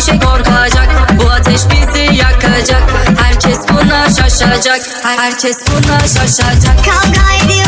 hiçbir şey korkacak. Bu ateş bizi yakacak. Herkes buna şaşacak. Herkes buna şaşacak. Kalk haydi